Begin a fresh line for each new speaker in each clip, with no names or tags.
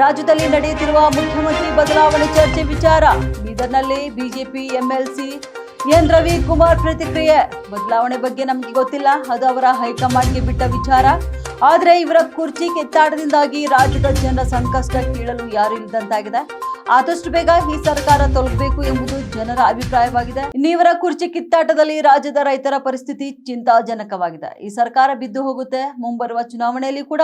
ರಾಜ್ಯದಲ್ಲಿ ನಡೆಯುತ್ತಿರುವ ಮುಖ್ಯಮಂತ್ರಿ ಬದಲಾವಣೆ ಚರ್ಚೆ ವಿಚಾರ. ಬೀದರ್ನಲ್ಲಿ BJP, MLC, N Ravi Kumar ಪ್ರತಿಕ್ರಿಯೆ. ಬದಲಾವಣೆ ಬಗ್ಗೆ ನಮಗೆ ಗೊತ್ತಿಲ್ಲ, ಅದು ಅವರ ಹೈಕಮಾಂಡ್ಗೆ ಬಿಟ್ಟ ವಿಚಾರ. ಆದರೆ ಇವರ ಕುರ್ಚಿ ಕೆತ್ತಾಟದಿಂದಾಗಿ ರಾಜ್ಯದ ಜನರ ಸಂಕಷ್ಟ ಕೇಳಲು ಯಾರು ಇಲ್ಲದಂತಾಗಿದೆ ಆದಷ್ಟು ಬೇಗ ಈ ಸರ್ಕಾರ ತೊಲಗಬೇಕು ಎಂಬುದು ಜನರ ಅಭಿಪ್ರಾಯವಾಗಿದೆ. ನೀವರ ಕುರ್ಚಿ ಕಿತ್ತಾಟದಲ್ಲಿ ರಾಜ್ಯದ ರೈತರ ಪರಿಸ್ಥಿತಿ ಚಿಂತಾಜನಕವಾಗಿದೆ. ಈ ಸರ್ಕಾರ ಬಿದ್ದು ಹೋಗುತ್ತೆ. ಮುಂಬರುವ ಚುನಾವಣೆಯಲ್ಲಿ ಕೂಡ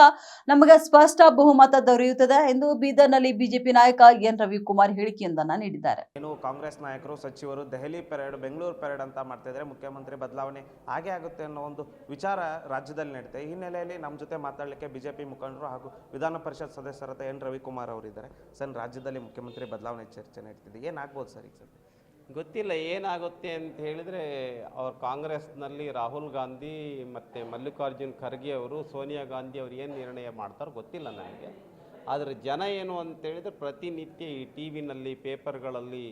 ನಮಗೆ ಸ್ಪಷ್ಟ ಬಹುಮತ ದೊರೆಯುತ್ತದೆ ಎಂದು ಬೀದರ್ನಲ್ಲಿ ಬಿಜೆಪಿ ನಾಯಕ ಎನ್. ರವಿಕುಮಾರ್ ಹೇಳಿಕೆಯೊಂದನ್ನು ನೀಡಿದ್ದಾರೆ.
ಏನು ಕಾಂಗ್ರೆಸ್ ನಾಯಕರು, ಸಚಿವರು ದೆಹಲಿ ಪೆರೇಡ್, ಬೆಂಗಳೂರು ಪೆರೇಡ್ ಅಂತ ಮಾಡ್ತಾ ಇದ್ರೆ ಮುಖ್ಯಮಂತ್ರಿ ಬದಲಾವಣೆ ಹಾಗೆ ಆಗುತ್ತೆ ಅನ್ನೋ ಒಂದು ವಿಚಾರ ರಾಜ್ಯದಲ್ಲಿ ನಡೀತೆ ಈ ಹಿನ್ನೆಲೆಯಲ್ಲಿ ನಮ್ಮ ಜೊತೆ ಮಾತಾಡಲಿಕ್ಕೆ ಬಿಜೆಪಿ ಮುಖಂಡರು ಹಾಗೂ ವಿಧಾನ ಪರಿಷತ್ ಸದಸ್ಯರಾದ ಎನ್. ರವಿಕುಮಾರ್ ಅವರಿದ್ದಾರೆ. ಸರ್, ರಾಜ್ಯದಲ್ಲಿ ಮುಖ್ಯಮಂತ್ರಿ ಬದಲಾವಣೆ ಚರ್ಚೆ ನಡೀತಿದೆ. ಏನಾಗ್ಬೋದು ಸರ್ ಈಗ ಸರ್?
ಗೊತ್ತಿಲ್ಲ, ಏನಾಗುತ್ತೆ ಅಂತ ಹೇಳಿದರೆ ಅವ್ರ ಕಾಂಗ್ರೆಸ್ನಲ್ಲಿ ರಾಹುಲ್ ಗಾಂಧಿ ಮತ್ತು ಮಲ್ಲಿಕಾರ್ಜುನ್ ಖರ್ಗೆ ಅವರು, ಸೋನಿಯಾ ಗಾಂಧಿ ಅವರು ಏನು ನಿರ್ಣಯ ಮಾಡ್ತಾರೋ ಗೊತ್ತಿಲ್ಲ ನನಗೆ. ಆದರೆ ಜನ ಏನು ಅಂತೇಳಿದರೆ ಪ್ರತಿನಿತ್ಯ ಈ ಟಿ ವಿನಲ್ಲಿ, ಪೇಪರ್ಗಳಲ್ಲಿ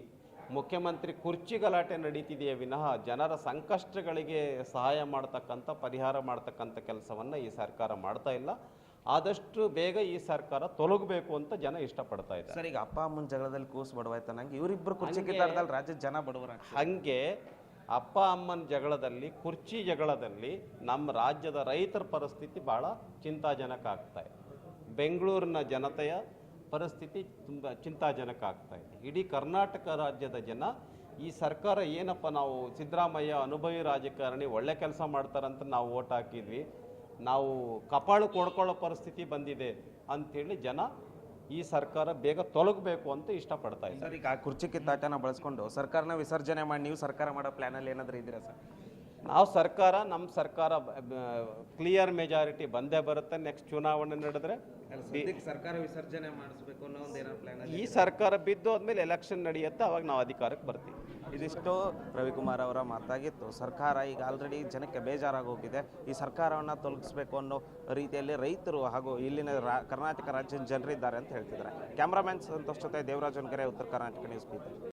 ಮುಖ್ಯಮಂತ್ರಿ ಕುರ್ಚಿ ಗಲಾಟೆ ನಡೀತಿದೆಯೇ ವಿನಃ ಜನರ ಸಂಕಷ್ಟಗಳಿಗೆ ಸಹಾಯ ಮಾಡ್ತಕ್ಕಂಥ, ಪರಿಹಾರ ಮಾಡ್ತಕ್ಕಂಥ ಕೆಲಸವನ್ನು ಈ ಸರ್ಕಾರ ಮಾಡ್ತಾ ಇಲ್ಲ. ಆದಷ್ಟು ಬೇಗ ಈ ಸರ್ಕಾರ ತೊಲಗಬೇಕು ಅಂತ ಜನ ಇಷ್ಟಪಡ್ತಾ ಇದ್ದಾರೆ.
ಸರ್ ಈಗ ಅಪ್ಪ ಅಮ್ಮನ ಜಗಳದಲ್ಲಿ ಕೂಸು ಬಡವಾಯ್ತಾನಂಗೆ ಇವರಿಬ್ಬರು ಕುರ್ಚಿ ಕಿತ್ತಾಡ್ದಲ್ಲಿ ರಾಜ್ಯದ ಜನ ಬಡವರ
ಹಂಗೆ ಅಪ್ಪ ಅಮ್ಮನ ಜಗಳದಲ್ಲಿ ಕುರ್ಚಿ ಜಗಳದಲ್ಲಿ ನಮ್ಮ ರಾಜ್ಯದ ರೈತರ ಪರಿಸ್ಥಿತಿ ಭಾಳ ಚಿಂತಾಜನಕ ಆಗ್ತಾ ಇದೆ. ಬೆಂಗಳೂರಿನ ಜನತೆಯ ಪರಿಸ್ಥಿತಿ ತುಂಬ ಚಿಂತಾಜನಕ ಆಗ್ತಾ ಇದೆ. ಇಡೀ ಕರ್ನಾಟಕ ರಾಜ್ಯದ ಜನ ಈ ಸರ್ಕಾರ ಏನಪ್ಪ ನಾವು ಸಿದ್ದರಾಮಯ್ಯ ಅನುಭವಿ ರಾಜಕಾರಣಿ ಒಳ್ಳೆ ಕೆಲಸ ಮಾಡ್ತಾರಂತ ನಾವು ಓಟ್ ಹಾಕಿದ್ವಿ ನಾವು ಕಪಾಳು ಕೊಡ್ಕೊಳ್ಳೋ ಪರಿಸ್ಥಿತಿ ಬಂದಿದೆ ಅಂಥೇಳಿ ಜನ ಈ ಸರ್ಕಾರ ಬೇಗ ತೊಲಗಬೇಕು ಅಂತ ಇಷ್ಟಪಡ್ತಾ ಇದ್ದಾರೆ.
ಸರ್ ಈಗ ಆ ಕುರ್ಚಿ ಕಿತ್ತಾಟನ ಬಳಸ್ಕೊಂಡು ಸರ್ಕಾರನ ವಿಸರ್ಜನೆ ಮಾಡಿ ನೀವು ಸರ್ಕಾರ ಮಾಡೋ ಪ್ಲ್ಯಾನಲ್ಲಿ ಏನಾದರೂ ಇದ್ದೀರಾ ಸರ್?
ನಾವು ಸರ್ಕಾರ ನಮ್ಮ ಸರ್ಕಾರ ಕ್ಲಿಯರ್ ಮೆಜಾರಿಟಿ ಬಂದೇ ಬರುತ್ತೆ ನೆಕ್ಸ್ಟ್ ಚುನಾವಣೆ ನಡೆದ್ರೆ.
ಸರ್ಕಾರ ವಿಸರ್ಜನೆ ಮಾಡಿಸ್ಬೇಕು ಅನ್ನೋ ಒಂದು
ಈ ಸರ್ಕಾರ ಬಿದ್ದು ಆದ್ಮೇಲೆ ಎಲೆಕ್ಷನ್ ನಡೆಯುತ್ತೆ ಅವಾಗ ನಾವು ಅಧಿಕಾರಕ್ಕೆ ಬರ್ತೀವಿ.
ಇದಿಷ್ಟು ರವಿಕುಮಾರ್ ಅವರ ಮಾತಾಗಿತ್ತು. ಸರ್ಕಾರ ಈಗ ಆಲ್ರೆಡಿ ಜನಕ್ಕೆ ಬೇಜಾರಾಗೋಗಿದೆ. ಈ ಸರ್ಕಾರವನ್ನು ತೊಲಗಿಸ್ಬೇಕು ಅನ್ನೋ ರೀತಿಯಲ್ಲಿ ರೈತರು ಹಾಗೂ ಇಲ್ಲಿನ ರಾ, ಕರ್ನಾಟಕ ರಾಜ್ಯದ ಜನರಿದ್ದಾರೆ ಅಂತ ಹೇಳ್ತಿದ್ದಾರೆ. ಕ್ಯಾಮ್ರಾಮ್ಯಾನ್ ಸಂತೋಷ್ ಜೊತೆ ದೇವರಾಜನ್ ಕೆರೆ, ಉತ್ತರ ಕರ್ನಾಟಕ ನ್ಯೂಸ್